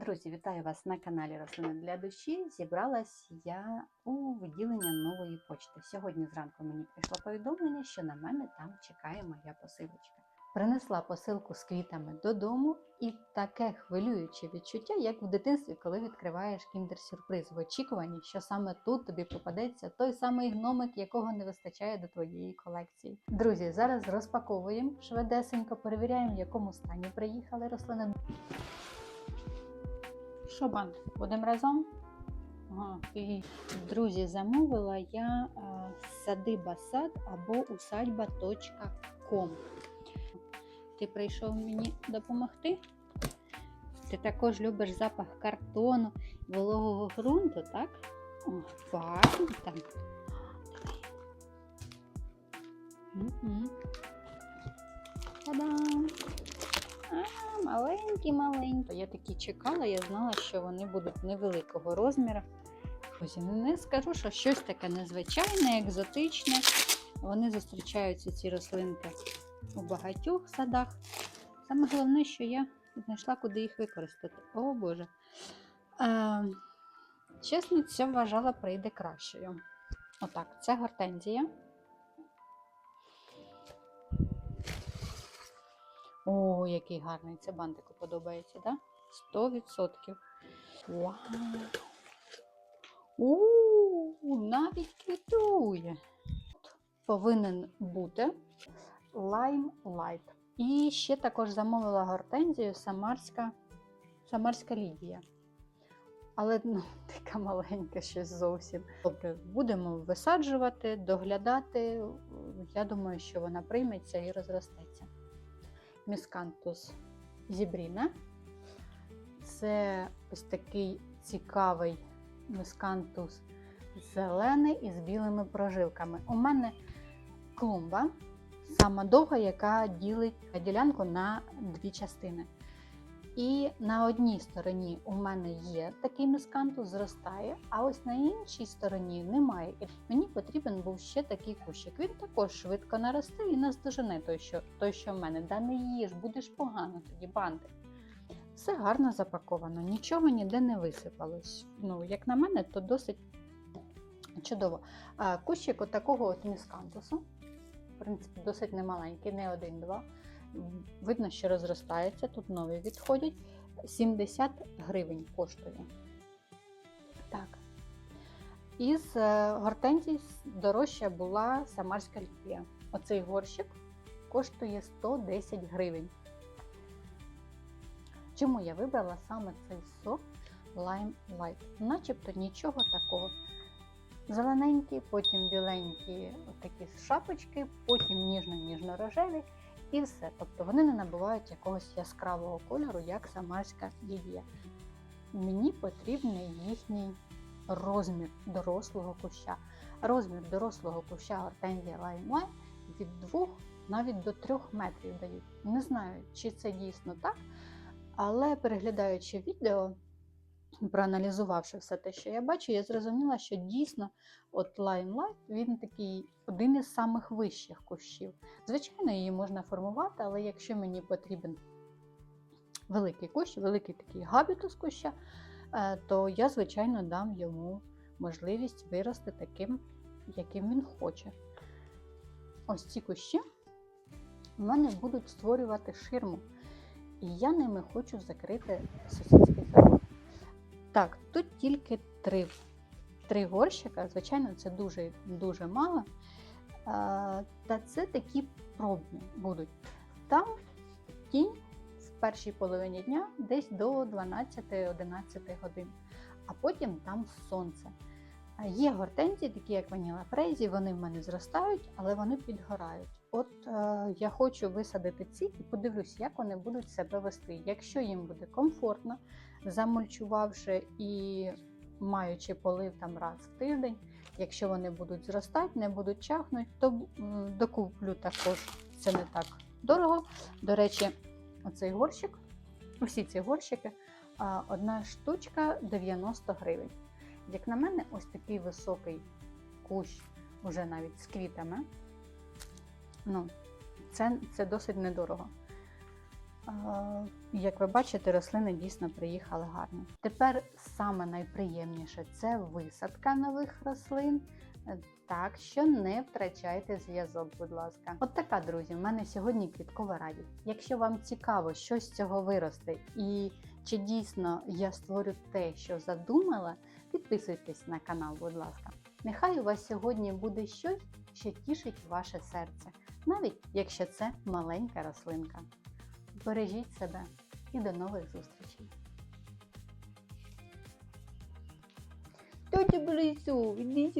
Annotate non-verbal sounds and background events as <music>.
Друзі, вітаю вас на каналі Рослини для душі. Зібралась я у відділення нової почти. Сьогодні зранку мені прийшло повідомлення, що на мене там чекає моя посилочка. Принесла посилку з квітами додому, і таке хвилююче відчуття, як в дитинстві, коли відкриваєш кіндер-сюрприз в очікуванні, що саме тут тобі попадеться той самий гномик, якого не вистачає до твоєї колекції. Друзі, зараз розпаковуємо швидесенько, перевіряємо, в якому стані приїхали рослини. Що, банд, будемо разом? Ага, і, друзі, замовила я а, садиба сад або усадьба.ком. Ти прийшов мені допомогти? Ти також любиш запах картону, вологого ґрунту, так? О, пахне там. Та-дам! А, маленькі, маленькі. Я такі чекала, я знала, що вони будуть невеликого розміру. Ось не скажу, що щось таке незвичайне, екзотичне. Вони зустрічаються, ці рослинки, у багатьох садах. Саме головне, що я знайшла, куди їх використати. О Боже. Е, чесно, це вважала прийде кращою. Отак, це гортензія. О, який гарний це бантику подобається, так? Да? 100%. Вау! У, навіть квітує. Повинен бути Lime Light. І ще також замовила гортензію Самарська, Самарська Лідія. Але ну, <laughs> така маленька щось зовсім. Добре, будемо висаджувати, доглядати. Я думаю, що вона прийметься і розростеться. Міскантус зібріна. Це ось такий цікавий міскантус зелений із білими прожилками. У мене клумба, сама довга, яка ділить ділянку на дві частини. І на одній стороні у мене є такий міскантус, зростає, а ось на іншій стороні немає. І мені потрібен був ще такий кущик. Він також швидко наросте і наздожене той, що той, що в мене. Да не їж, будеш погано тоді банди. Все гарно запаковано, нічого ніде не висипалось. Ну, як на мене, то досить чудово. А, Кущик от такого от міскантусу, в принципі, досить немаленький, не один-два. Видно, що розростається, тут нові відходять. 70 гривень коштує. Так. Із е, гортензій дорожча була самарська ліпія. Оцей горщик коштує 110 гривень. Чому я вибрала саме цей сорт Lime Light? Начебто нічого такого. Зелененькі, потім біленькі такі шапочки, потім ніжно-ніжно-рожеві і все. Тобто вони не набувають якогось яскравого кольору, як самарська лілія. Мені потрібний їхній розмір дорослого куща. Розмір дорослого куща гортензія Lime від 2 навіть до 3 метрів дають. Не знаю, чи це дійсно так. Але переглядаючи відео, проаналізувавши все те, що я бачу, я зрозуміла, що дійсно от Limelight, він такий один із самих вищих кущів. Звичайно, її можна формувати, але якщо мені потрібен великий кущ, великий такий габітус куща, е, то я, звичайно, дам йому можливість вирости таким, яким він хоче. Ось ці кущі в мене будуть створювати ширму. І я ними хочу закрити сусідський садок. Так, тут тільки три три горщика, звичайно, це дуже дуже мало. А, Та це такі пробні будуть. Там тінь в першій половині дня десь до 12-11 годин, а потім там сонце. Є гортензії, такі як Ваніла Фрейзі, вони в мене зростають, але вони підгорають. От е, я хочу висадити ці і подивлюсь, як вони будуть себе вести. Якщо їм буде комфортно, замульчувавши і маючи полив там раз в тиждень, якщо вони будуть зростати, не будуть чахнути, то докуплю також це не так дорого. До речі, оцей горщик, усі ці горщики, одна штучка 90 гривень. Як на мене, ось такий високий кущ, уже навіть з квітами. Ну, це, це досить недорого. Як ви бачите, рослини дійсно приїхали гарно. Тепер саме найприємніше це висадка нових рослин. Так що не втрачайте зв'язок, будь ласка. От така, друзі, в мене сьогодні квіткова радість. Якщо вам цікаво, що з цього виросте, і чи дійсно я створю те, що задумала, підписуйтесь на канал, будь ласка. Нехай у вас сьогодні буде щось, що тішить ваше серце, навіть якщо це маленька рослинка. Бережіть себе і до нових зустрічей. Тетя Борису, іди.